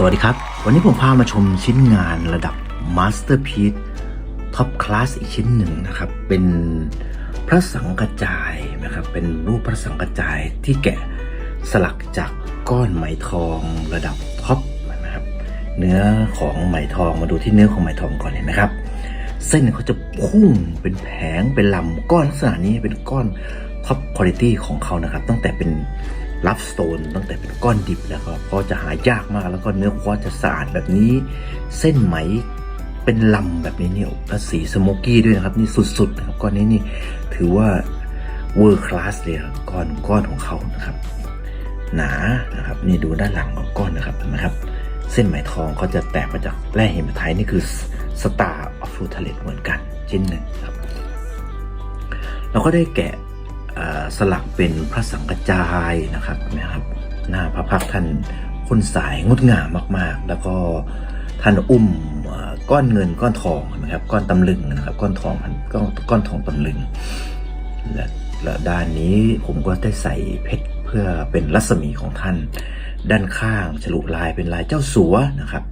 สวัสดีครับ วันนี้ผมพามาชมชิ้นงานระดับ Masterpiece Top Class อีกชิ้นหนึ่งนะครับ เป็นพระสังกระจายนะครับ เป็นรูปพระสังกระจายที่แกะสลักจากก้อนไหมทองระดับท็อปนะครับ เนื้อของไหมทองมาดูที่เนื้อของไหมทองก่อนเห็นไหมครับ เส้นเขาจะพุ่งเป็นแผงเป็นลำก้อนลักษณะนี้เป็นก้อนท็อปคุณ i t y ของเขานะครับ ตั้งแต่เป็น ลับสโตนตั้งแต่เป็นก้อนดิบแล้วก็ก็จะหายากมากแล้วก็เนื้อควอจะสะอาดแบบนี้ เส้นไหมเป็นลำแบบนี้เนี่ยและสีสโมกี้ด้วยนะครับ นี่สุดๆนะครับก้อนนี้นี่ถือว่าเวอร์คลาสเลยครับก้อนก้อนของเขานะครับ หนานะครับนี่ดูด้านหลังของก้อนนะครับเห็นไหมครับ เส้นไหมทองเขาจะแตกมาจากแร่เฮมไทนี่คือสตาร์ออฟฟูทเลตเหมือนกันชิ้นหนึ่งครับ เราก็ได้แกะ สลักเป็นพระสังกจายนะครับนะครับ หน้าพระพักท่านคนสายงดงามมากๆ แล้วก็ท่านอุ้มก้อนเงินก้อนทองนะครับ ก้อนตำลึงนะครับ ก้อนทองพันก้อนก้อนทองตำลึงและและด้านนี้ผมก็ได้ใส่เพชรเพื่อเป็นรัศมีของท่าน ด้านข้างฉลุลายเป็นลายเจ้าสัวนะครับ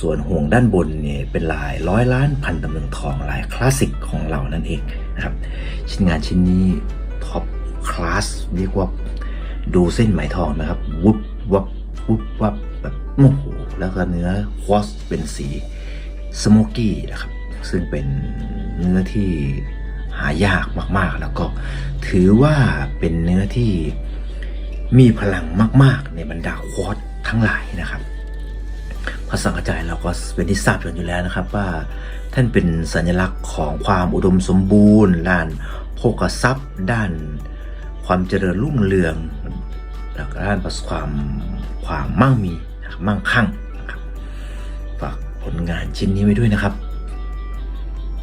ส่วนห่วงด้านบนเนี่ยเป็นลายร้อยล้านพันตำลึงทองลายคลาสสิกของเรานั่นเองนะครับชิ้นงานชิ้นนี้ท็อป คลาสเรียกว่าดูเส้นไหมทองนะครับวุบวับวุบวับแบบโอ้โหแล้วก็เนื้อควอสเป็นสีสโมกี้นะครับ ซึ่งเป็นเนื้อที่หายากมากๆ แล้วก็ถือว่าเป็นเนื้อที่มีพลังมาก ๆ ในบรรดาควอสทั้งหลายนะครับพระสังฆจายเราก็เป็นที่ทราบกันอยู่แล้วนะครับ ว่าท่านเป็นสัญลักษณ์ของความอุดมสมบูรณ์ด้านโภคทรัพย์ ด้าน ความเจริญรุ่งเรืองแล้วก็ด้านประสความความมั่งมีมั่งคั่งฝากผลงานชิ้นนี้ไว้ด้วยนะครับ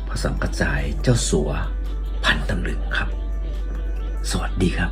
พระสังฆจายเจ้าสัวพันตำลึงครับ สวัสดีครับ